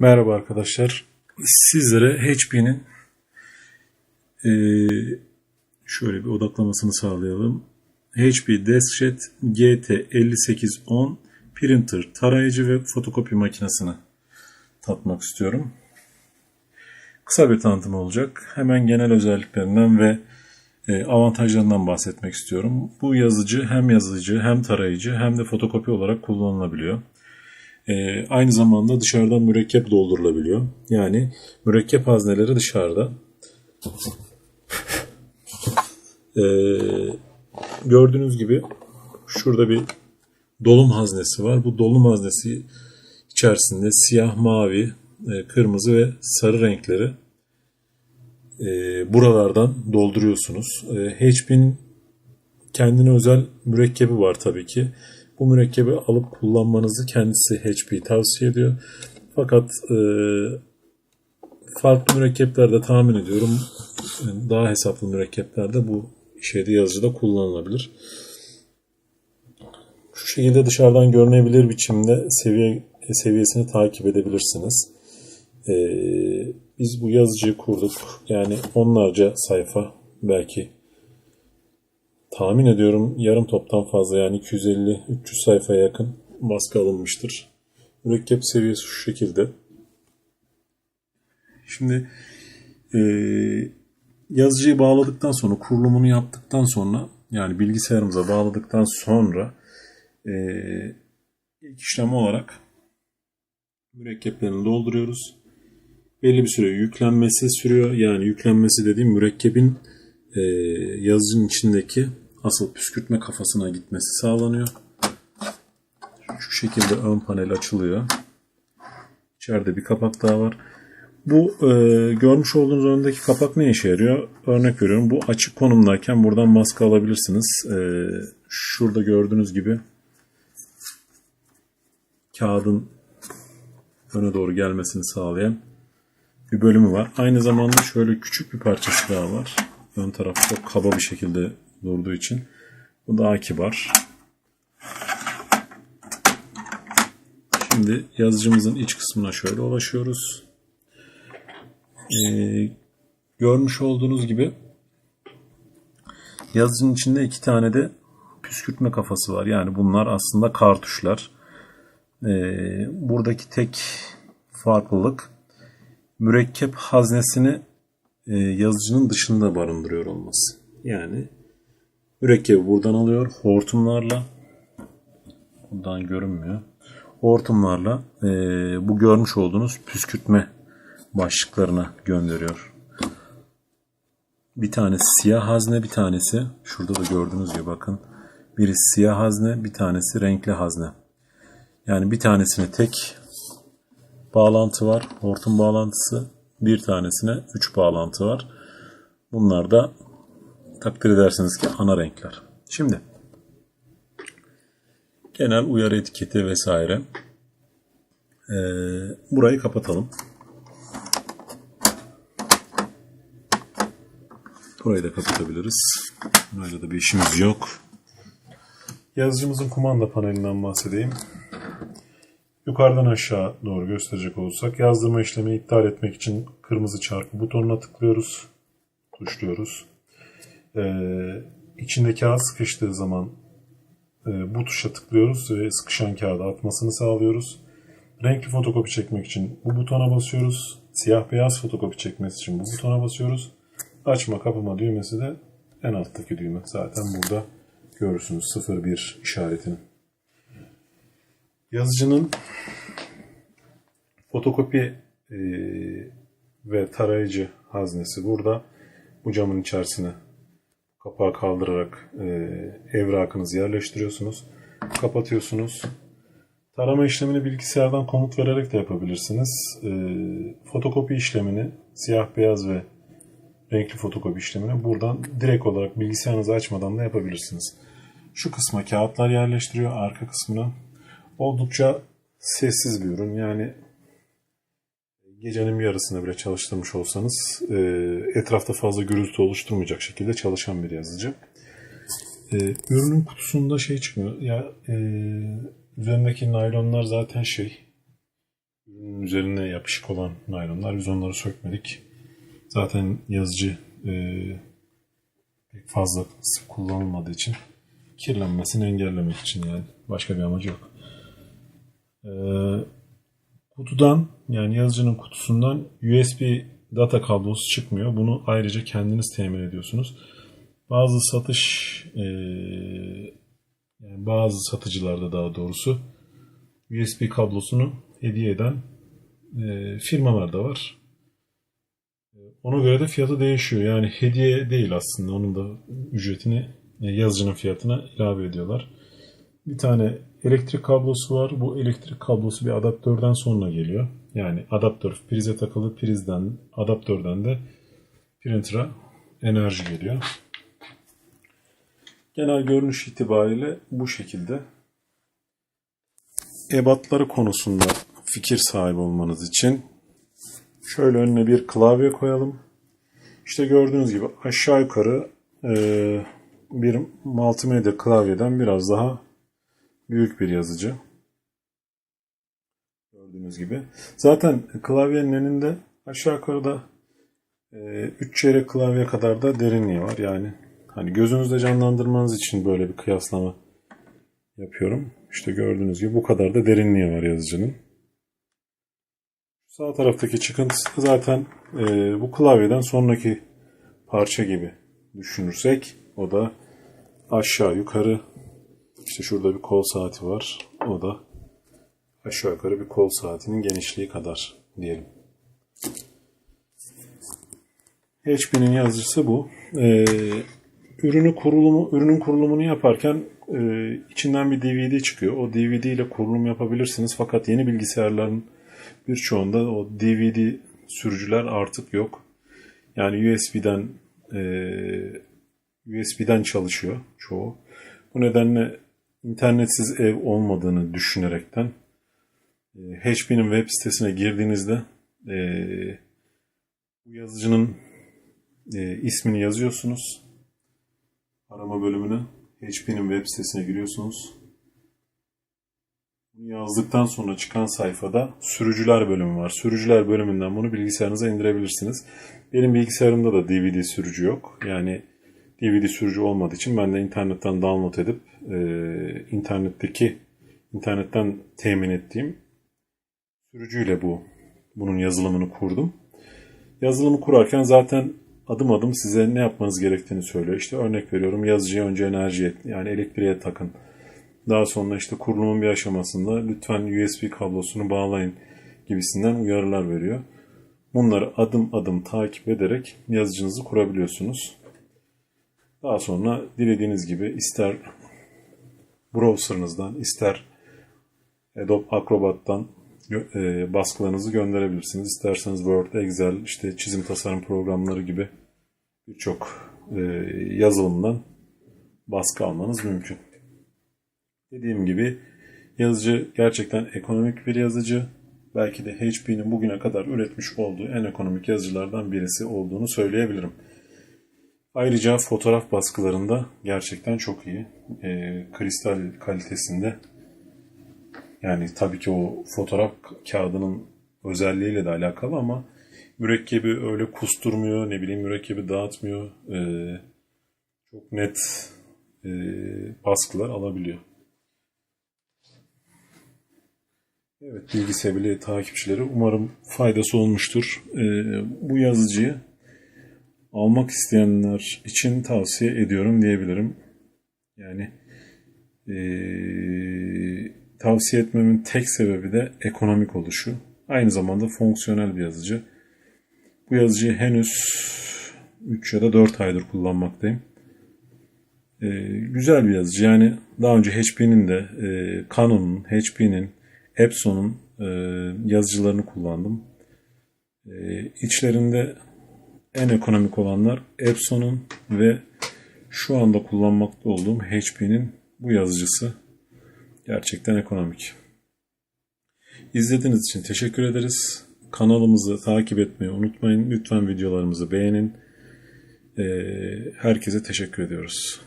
Merhaba arkadaşlar. Sizlere HP'nin eee, şöyle bir odaklamasını sağlayalım. HP DeskJet GT5810 printer, tarayıcı ve fotokopi makinesini tatmak istiyorum. Kısa bir tanıtım olacak. Hemen genel özelliklerinden ve e, avantajlarından bahsetmek istiyorum. Bu yazıcı hem yazıcı hem tarayıcı hem de fotokopi olarak kullanılabiliyor. E, aynı zamanda dışarıdan mürekkep doldurulabiliyor. Yani mürekkep hazneleri dışarıda. E, gördüğünüz gibi şurada bir dolum haznesi var. Bu dolum haznesi içerisinde siyah, mavi, e, kırmızı ve sarı renkleri e, buralardan dolduruyorsunuz. E, HP'nin kendine özel mürekkebi var tabii ki. Bu mürekkebi alıp kullanmanızı kendisi HP tavsiye ediyor. Fakat e, farklı mürekkeplerde tahmin ediyorum daha hesaplı mürekkeplerde bu şeyde yazıcıda kullanılabilir. Şu şekilde dışarıdan görünebilir biçimde seviye seviyesini takip edebilirsiniz. E, biz bu yazıcıyı kurduk. Yani onlarca sayfa belki tahmin ediyorum yarım toptan fazla yani 250-300 sayfaya yakın baskı alınmıştır. Mürekkep seviyesi şu şekilde. Şimdi e, yazıcıyı bağladıktan sonra kurulumunu yaptıktan sonra yani bilgisayarımıza bağladıktan sonra e, ilk işlem olarak mürekkeplerini dolduruyoruz. Belli bir süre yüklenmesi sürüyor. Yani yüklenmesi dediğim mürekkebin e, yazıcının içindeki asıl püskürtme kafasına gitmesi sağlanıyor. Şu şekilde ön panel açılıyor. İçeride bir kapak daha var. Bu e, görmüş olduğunuz öndeki kapak ne işe yarıyor? Örnek veriyorum. Bu açık konumdayken buradan maske alabilirsiniz. E, şurada gördüğünüz gibi kağıdın öne doğru gelmesini sağlayan bir bölümü var. Aynı zamanda şöyle küçük bir parçası daha var. Ön taraf çok kaba bir şekilde durduğu için. Bu daha kibar. Şimdi yazıcımızın iç kısmına şöyle ulaşıyoruz. Ee, görmüş olduğunuz gibi yazıcının içinde iki tane de püskürtme kafası var. Yani bunlar aslında kartuşlar. Ee, buradaki tek farklılık mürekkep haznesini yazıcının dışında barındırıyor olması. Yani mürekkebi buradan alıyor hortumlarla buradan görünmüyor. Hortumlarla e, bu görmüş olduğunuz püskürtme başlıklarına gönderiyor. Bir tanesi siyah hazne, bir tanesi şurada da gördüğünüz gibi bakın. Biri siyah hazne, bir tanesi renkli hazne. Yani bir tanesine tek bağlantı var. Hortum bağlantısı. Bir tanesine 3 bağlantı var. Bunlar da takdir edersiniz ki ana renkler. Şimdi genel uyarı etiketi vesaire. Ee, burayı kapatalım. Burayı da kapatabiliriz. Burayla da bir işimiz yok. Yazıcımızın kumanda panelinden bahsedeyim. Yukarıdan aşağı doğru gösterecek olursak yazdırma işlemi iptal etmek için kırmızı çarpı butonuna tıklıyoruz. Tuşluyoruz. Ee, içinde kağıt sıkıştığı zaman e, bu tuşa tıklıyoruz ve sıkışan kağıdı atmasını sağlıyoruz. Renkli fotokopi çekmek için bu butona basıyoruz. Siyah beyaz fotokopi çekmesi için bu butona basıyoruz. Açma kapama düğmesi de en alttaki düğme. Zaten burada görürsünüz 01 işaretini. Yazıcının fotokopi e, ve tarayıcı haznesi burada. Bu camın içerisine kapağı kaldırarak e, evrakınızı yerleştiriyorsunuz. Kapatıyorsunuz. Tarama işlemini bilgisayardan komut vererek de yapabilirsiniz. E, fotokopi işlemini siyah beyaz ve renkli fotokopi işlemini buradan direkt olarak bilgisayarınızı açmadan da yapabilirsiniz. Şu kısma kağıtlar yerleştiriyor. Arka kısmına oldukça sessiz bir ürün. Yani gecenin bir yarısında bile çalıştırmış olsanız e, etrafta fazla gürültü oluşturmayacak şekilde çalışan bir yazıcı. E, ürünün kutusunda şey çıkmıyor. Ya e, üzerindeki naylonlar zaten şey üzerine yapışık olan naylonlar. Biz onları sökmedik. Zaten yazıcı e, pek fazla kullanılmadığı için kirlenmesini engellemek için yani başka bir amacı yok. E, kutudan yani yazıcının kutusundan USB data kablosu çıkmıyor. Bunu ayrıca kendiniz temin ediyorsunuz. Bazı satış e, yani bazı satıcılarda daha doğrusu USB kablosunu hediye eden e, firmalar da var. Ona göre de fiyatı değişiyor. Yani hediye değil aslında. Onun da ücretini e, yazıcının fiyatına ilave ediyorlar. Bir tane elektrik kablosu var. Bu elektrik kablosu bir adaptörden sonra geliyor. Yani adaptör prize takılı prizden adaptörden de printer'a enerji geliyor. Genel görünüş itibariyle bu şekilde. Ebatları konusunda fikir sahibi olmanız için şöyle önüne bir klavye koyalım. İşte gördüğünüz gibi aşağı yukarı bir multimedya klavyeden biraz daha büyük bir yazıcı. Gördüğünüz gibi. Zaten klavyenin eninde aşağı yukarıda 3 çeyrek klavye kadar da derinliği var. Yani hani gözünüzde canlandırmanız için böyle bir kıyaslama yapıyorum. İşte gördüğünüz gibi bu kadar da derinliği var yazıcının. Sağ taraftaki çıkıntısı zaten e, bu klavyeden sonraki parça gibi düşünürsek o da aşağı yukarı işte şurada bir kol saati var. O da aşağı yukarı bir kol saatinin genişliği kadar diyelim. HP'nin yazıcısı bu. Ee, ürünü kurulumu, ürünün kurulumunu yaparken e, içinden bir DVD çıkıyor. O DVD ile kurulum yapabilirsiniz. Fakat yeni bilgisayarların birçoğunda o DVD sürücüler artık yok. Yani USB'den e, USB'den çalışıyor çoğu. Bu nedenle internetsiz ev olmadığını düşünerekten e, HP'nin web sitesine girdiğinizde e, bu yazıcının e, ismini yazıyorsunuz. Arama bölümüne HP'nin web sitesine giriyorsunuz. Bunu yazdıktan sonra çıkan sayfada sürücüler bölümü var. Sürücüler bölümünden bunu bilgisayarınıza indirebilirsiniz. Benim bilgisayarımda da DVD sürücü yok. Yani DVD sürücü olmadığı için ben de internetten download edip e, internetteki internetten temin ettiğim sürücüyle bu bunun yazılımını kurdum. Yazılımı kurarken zaten adım adım size ne yapmanız gerektiğini söylüyor. İşte örnek veriyorum yazıcıya önce enerji yani elektriğe takın. Daha sonra işte kurulumun bir aşamasında lütfen USB kablosunu bağlayın gibisinden uyarılar veriyor. Bunları adım adım takip ederek yazıcınızı kurabiliyorsunuz. Daha sonra dilediğiniz gibi ister browser'ınızdan ister Adobe Acrobat'tan e, baskılarınızı gönderebilirsiniz. İsterseniz Word, Excel, işte çizim tasarım programları gibi birçok e, yazılımdan baskı almanız mümkün. Dediğim gibi yazıcı gerçekten ekonomik bir yazıcı. Belki de HP'nin bugüne kadar üretmiş olduğu en ekonomik yazıcılardan birisi olduğunu söyleyebilirim. Ayrıca fotoğraf baskılarında gerçekten çok iyi. E, kristal kalitesinde. Yani tabii ki o fotoğraf kağıdının özelliğiyle de alakalı ama mürekkebi öyle kusturmuyor, ne bileyim mürekkebi dağıtmıyor. E, çok net e, baskılar alabiliyor. Evet bilgi sevgili takipçileri umarım faydası olmuştur. E, bu yazıcıyı almak isteyenler için tavsiye ediyorum diyebilirim. Yani e, tavsiye etmemin tek sebebi de ekonomik oluşu. Aynı zamanda fonksiyonel bir yazıcı. Bu yazıcıyı henüz 3 ya da 4 aydır kullanmaktayım. E, güzel bir yazıcı. Yani daha önce HP'nin de e, Canon'un, HP'nin, Epson'un e, yazıcılarını kullandım. E, içlerinde en ekonomik olanlar Epson'un ve şu anda kullanmakta olduğum HP'nin bu yazıcısı gerçekten ekonomik. İzlediğiniz için teşekkür ederiz. Kanalımızı takip etmeyi unutmayın. Lütfen videolarımızı beğenin. Herkese teşekkür ediyoruz.